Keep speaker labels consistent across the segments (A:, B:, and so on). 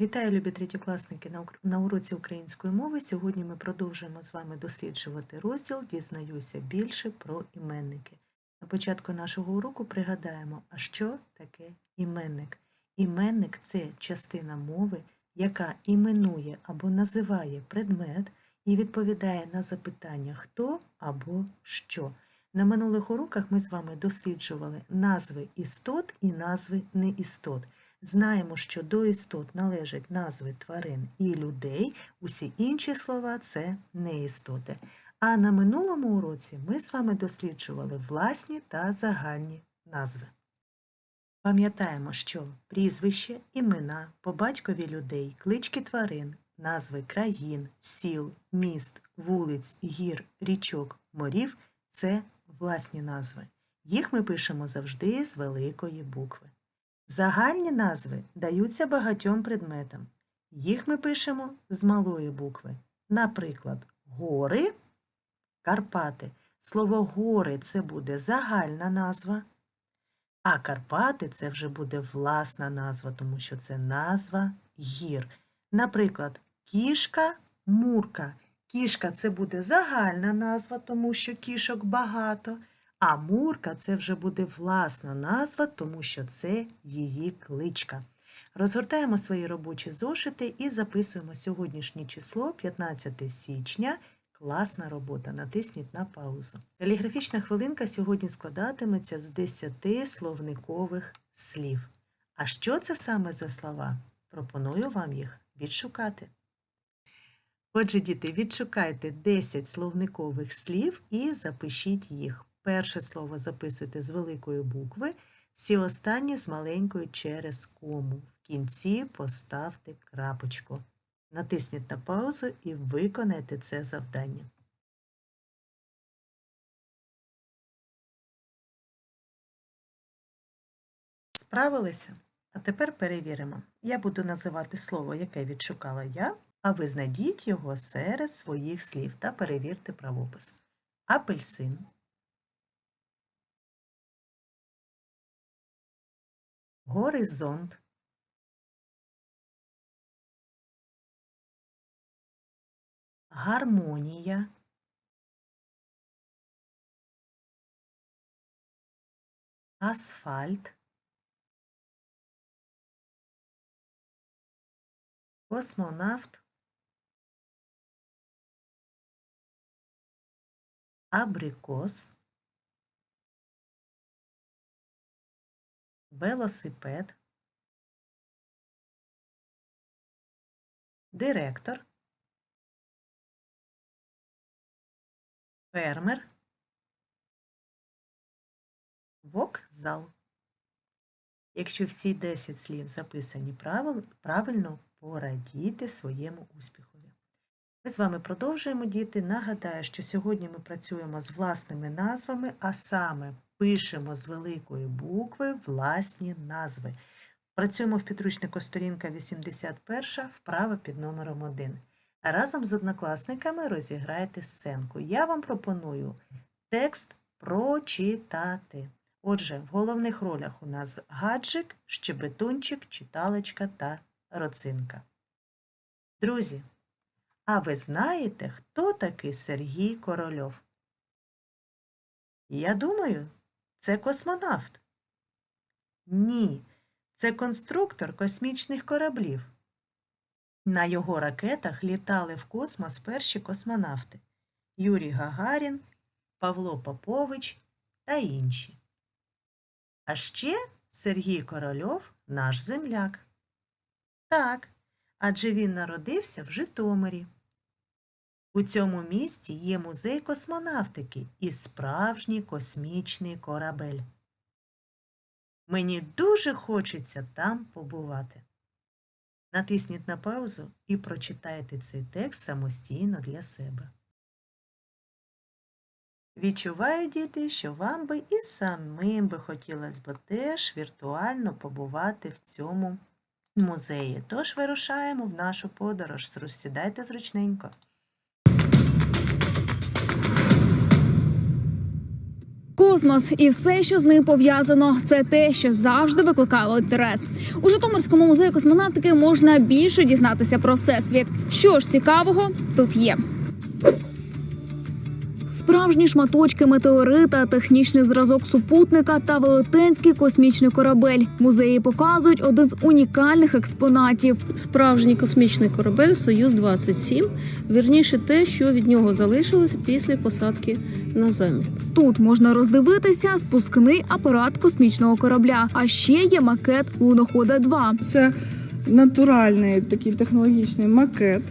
A: Вітаю, любі ук- на уроці української мови. Сьогодні ми продовжуємо з вами досліджувати розділ Дізнаюся більше про іменники. На початку нашого уроку пригадаємо, а що таке іменник? Іменник це частина мови, яка іменує або називає предмет і відповідає на запитання хто або що. На минулих уроках ми з вами досліджували назви істот і назви неістот. Знаємо, що до істот належать назви тварин і людей, усі інші слова це неістоти. А на минулому уроці ми з вами досліджували власні та загальні назви. Пам'ятаємо, що прізвище, імена, по батькові людей, клички тварин, назви країн, сіл, міст, вулиць, гір, річок, морів це власні назви. Їх ми пишемо завжди з великої букви. Загальні назви даються багатьом предметам. Їх ми пишемо з малої букви. Наприклад, гори, Карпати. Слово гори це буде загальна назва, а Карпати це вже буде власна назва, тому що це назва гір. Наприклад, кішка, мурка. Кішка це буде загальна назва, тому що кішок багато. А Мурка це вже буде власна назва, тому що це її кличка. Розгортаємо свої робочі зошити і записуємо сьогоднішнє число 15 січня. Класна робота. Натисніть на паузу. Каліграфічна хвилинка сьогодні складатиметься з 10 словникових слів. А що це саме за слова? Пропоную вам їх відшукати. Отже, діти, відшукайте 10 словникових слів і запишіть їх. Перше слово записуйте з великої букви, всі останні з маленькою через кому. В кінці поставте крапочку. Натисніть на паузу і виконайте це завдання. Справилися? А тепер перевіримо. Я буду називати слово, яке відшукала я, а ви знайдіть його серед своїх слів та перевірте правопис. Апельсин. Горизонт. Гармонія. Асфальт. Космонавт. Абрикос. Велосипед, директор, фермер, вокзал. Якщо всі 10 слів записані правильно, порадійте своєму успіхові. Ми з вами продовжуємо діти. Нагадаю, що сьогодні ми працюємо з власними назвами, а саме пишемо з великої букви власні назви. Працюємо в підручнику сторінка 81, вправа під номером 1. Разом з однокласниками розіграєте сценку. Я вам пропоную текст прочитати. Отже, в головних ролях у нас гаджик, щебетунчик, читалочка та роцинка. Друзі, а ви знаєте, хто такий Сергій Корольов? Я думаю, це космонавт. Ні, це конструктор космічних кораблів. На його ракетах літали в космос перші космонавти Юрій Гагарін, Павло Попович та інші. А ще Сергій Корольов наш земляк. Так, адже він народився в Житомирі. У цьому місті є музей космонавтики і справжній космічний корабель. Мені дуже хочеться там побувати. Натисніть на паузу і прочитайте цей текст самостійно для себе. Відчуваю, діти, що вам би і самим би хотілося б теж віртуально побувати в цьому музеї. Тож вирушаємо в нашу подорож. Розсідайте зручненько.
B: Космос і все, що з ним пов'язано, це те, що завжди викликало інтерес. У Житомирському музеї космонавтики можна більше дізнатися про всесвіт. Що ж цікавого тут є. Справжні шматочки метеорита, технічний зразок супутника та велетенський космічний корабель. Музеї показують один з унікальних експонатів.
C: справжній космічний корабель Союз 27 вірніше те, що від нього залишилось після посадки на землю.
B: Тут можна роздивитися спускний апарат космічного корабля. А ще є макет лунохода 2
D: Це натуральний такий технологічний макет,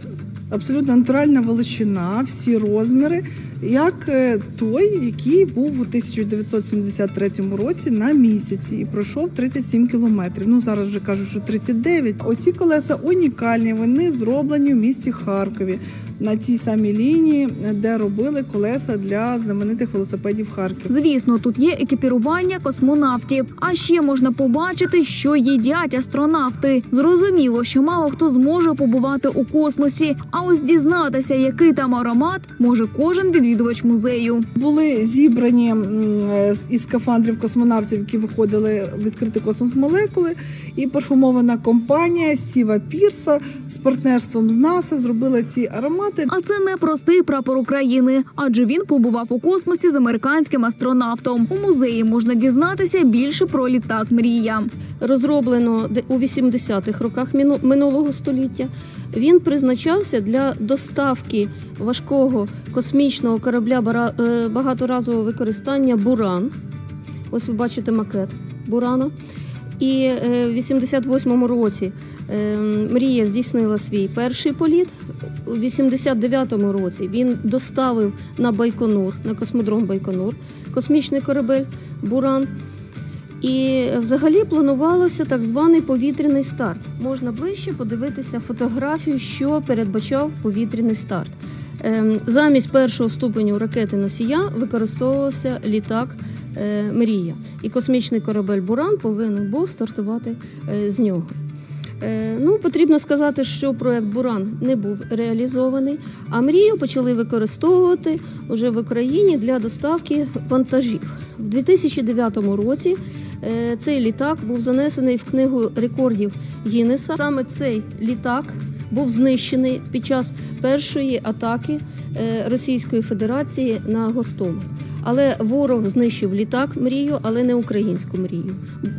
D: абсолютно натуральна величина, всі розміри, як е, той, який був у 1973 році на місяці і пройшов 37 кілометрів. Ну зараз вже кажу, що 39. Оці колеса унікальні. Вони зроблені в місті Харкові. На тій самій лінії, де робили колеса для знаменитих велосипедів Харків.
B: Звісно, тут є екіпірування космонавтів. А ще можна побачити, що їдять астронавти. Зрозуміло, що мало хто зможе побувати у космосі. А ось дізнатися, який там аромат, може кожен відвідувач музею.
D: Були зібрані із скафандрів космонавтів, які виходили в відкритий космос молекули, і парфумована компанія Стіва Пірса з партнерством з НАСА зробила ці аромати.
B: А це не простий прапор України, адже він побував у космосі з американським астронавтом. У музеї можна дізнатися більше про літак Мрія.
C: Розроблено де- у 80-х роках минулого століття. Він призначався для доставки важкого космічного корабля бара- е, багаторазового використання Буран. Ось ви бачите макет Бурана. І е, в 88-му році е, Мрія здійснила свій перший політ. У 89-му році він доставив на Байконур, на космодром Байконур, космічний корабель Буран. І взагалі планувалося так званий повітряний старт. Можна ближче подивитися фотографію, що передбачав повітряний старт. Ем, Замість першого ступеню ракети носія використовувався літак Мрія, і космічний корабель Буран повинен був стартувати е, з нього. Е, Ну, потрібно сказати, що проект Буран не був реалізований, а мрію почали використовувати вже в Україні для доставки вантажів. В 2009 році е, цей літак був занесений в книгу рекордів Гіннеса. Саме цей літак був знищений під час першої атаки е, Російської Федерації на Гостомель. Але ворог знищив літак мрію, але не українську мрію,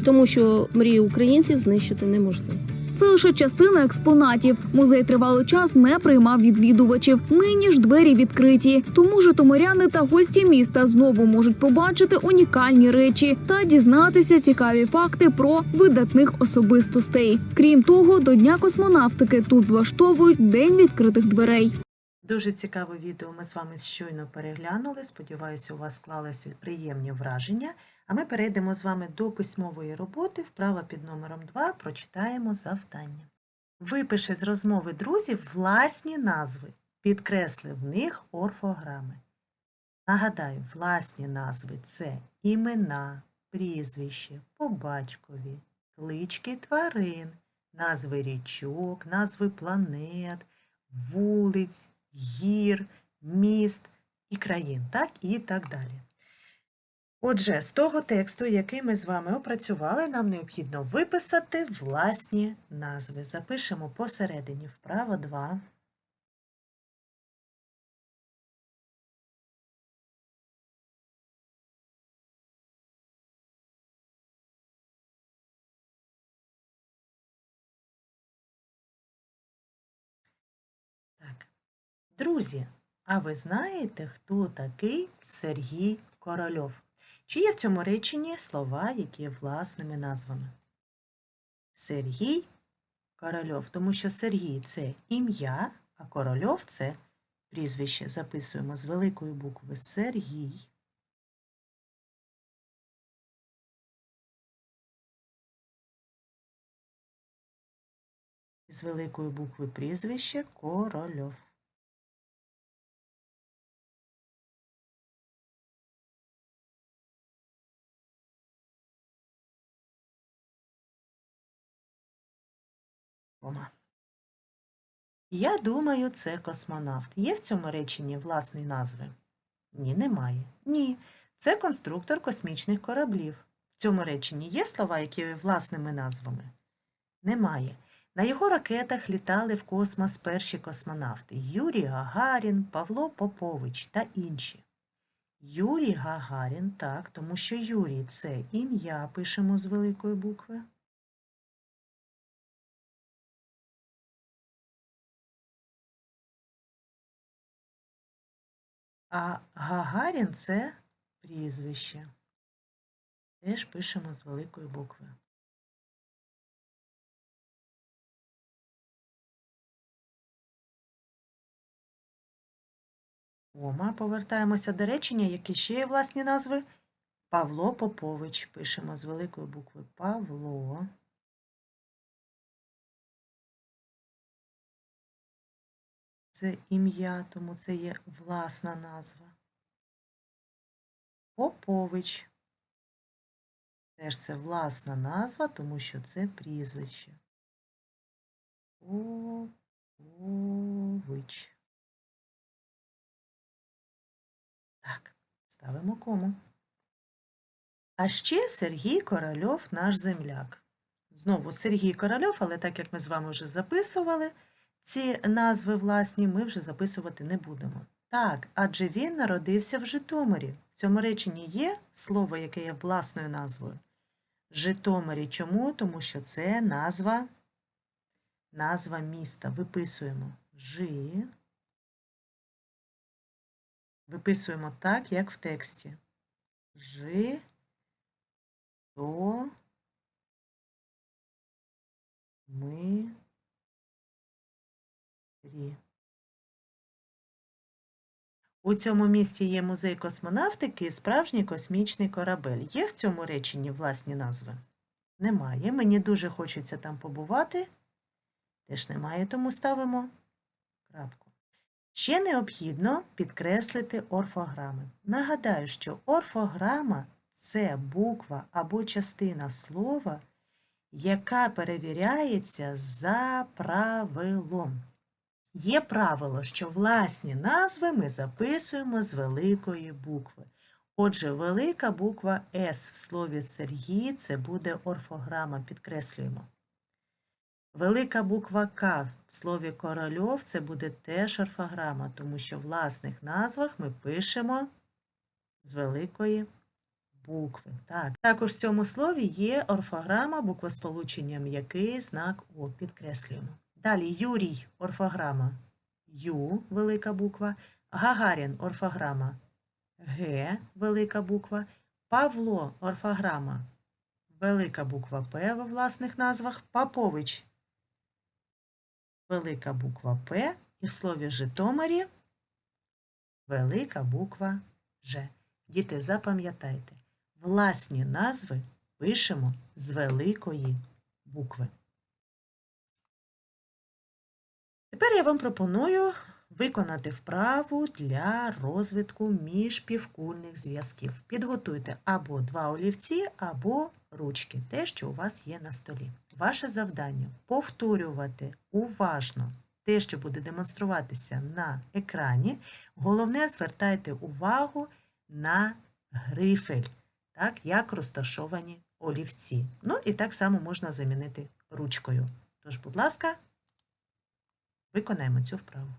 C: тому що мрію українців знищити неможливо.
B: Це лише частина експонатів. Музей тривалий час не приймав відвідувачів. Нині ж двері відкриті. Тому житомиряни та гості міста знову можуть побачити унікальні речі та дізнатися цікаві факти про видатних особистостей. Крім того, до дня космонавтики тут влаштовують день відкритих дверей.
A: Дуже цікаве відео ми з вами щойно переглянули. Сподіваюся, у вас склалися приємні враження. А ми перейдемо з вами до письмової роботи. Вправа під номером 2 прочитаємо завдання. Випиши з розмови друзів власні назви, підкресли в них орфограми. Нагадаю, власні назви це імена, прізвище, по батькові, клички тварин, назви річок, назви планет, вулиць, гір, міст і країн, так і так далі. Отже, з того тексту, який ми з вами опрацювали, нам необхідно виписати власні назви. Запишемо посередині вправо 2. Друзі, а ви знаєте, хто такий Сергій Корольов? Чи є в цьому реченні слова, які є власними назвами? Сергій Корольов, тому що Сергій це ім'я, а Корольов це прізвище. Записуємо з великої букви Сергій. З великої букви прізвище Корольов. Кома. Я думаю, це космонавт. Є в цьому реченні власні назви? Ні, немає. Ні. це конструктор космічних кораблів. В цьому реченні є слова, які є власними назвами? Немає. На його ракетах літали в космос перші космонавти Юрій Гагарін, Павло Попович та інші. Юрій Гагарін, так, тому що Юрій це ім'я пишемо з великої букви. А Гагарін це прізвище. Теж пишемо з великої букви. Ома, повертаємося до речення, які ще є власні назви. Павло Попович. Пишемо з великої букви Павло. Це ім'я, тому це є власна назва. Попович. Теж це власна назва, тому що це прізвище. Попович. Так, ставимо кому. А ще Сергій Корольов, наш земляк. Знову Сергій Корольов, але так як ми з вами вже записували, ці назви власні ми вже записувати не будемо. Так, адже він народився в Житомирі. В цьому реченні є слово, яке є власною назвою. Житомирі. Чому? Тому що це назва, назва міста. Виписуємо Жи. Виписуємо так, як в тексті. Жи. То. Ми. Рі. У цьому місті є музей космонавтики і справжній космічний корабель. Є в цьому реченні власні назви? Немає. Мені дуже хочеться там побувати. Теж немає, тому ставимо крапку. Ще необхідно підкреслити орфограми. Нагадаю, що орфограма це буква або частина слова, яка перевіряється за правилом. Є правило, що власні назви ми записуємо з великої букви. Отже, велика буква С в слові Сергій це буде орфограма, підкреслюємо. Велика буква К в слові корольов це буде теж орфограма, тому що в власних назвах ми пишемо з великої букви. Так. Також в цьому слові є орфограма, буквосполучення м'який, знак О. Підкреслюємо. Далі Юрій орфограма. Ю, велика буква, Гагарін орфограма. Г, велика буква, Павло орфограма. Велика буква П в власних назвах, Папович велика буква П і в слові Житомирі велика буква Ж. Діти, запам'ятайте, власні назви пишемо з великої букви. Тепер я вам пропоную виконати вправу для розвитку міжпівкульних зв'язків. Підготуйте або два олівці, або ручки, те, що у вас є на столі. Ваше завдання повторювати уважно те, що буде демонструватися на екрані. Головне, звертайте увагу на грифель, так, як розташовані олівці. Ну і так само можна замінити ручкою. Тож, будь ласка, виконаємо цю вправу.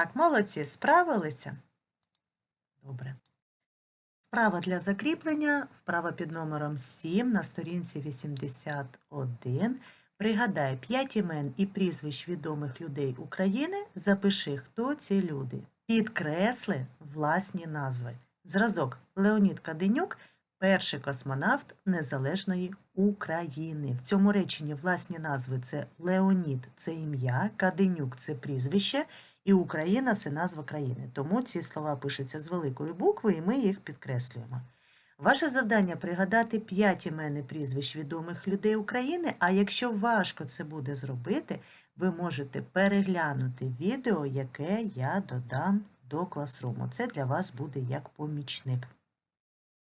A: Так, молодці, справилися? Добре. Вправа для закріплення, вправа під номером 7 на сторінці 81. Пригадай 5 імен і прізвищ відомих людей України. Запиши, хто ці люди. Підкресли власні назви. Зразок Леонід Каденюк перший космонавт Незалежної України. В цьому реченні власні назви це Леонід це ім'я, Каденюк це прізвище, і Україна це назва країни. Тому ці слова пишуться з великої букви, і ми їх підкреслюємо. Ваше завдання пригадати 5 імен прізвищ відомих людей України. А якщо важко це буде зробити, ви можете переглянути відео, яке я додам до класруму. Це для вас буде як помічник.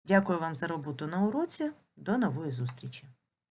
A: Дякую вам за роботу на уроці. До нової зустрічі!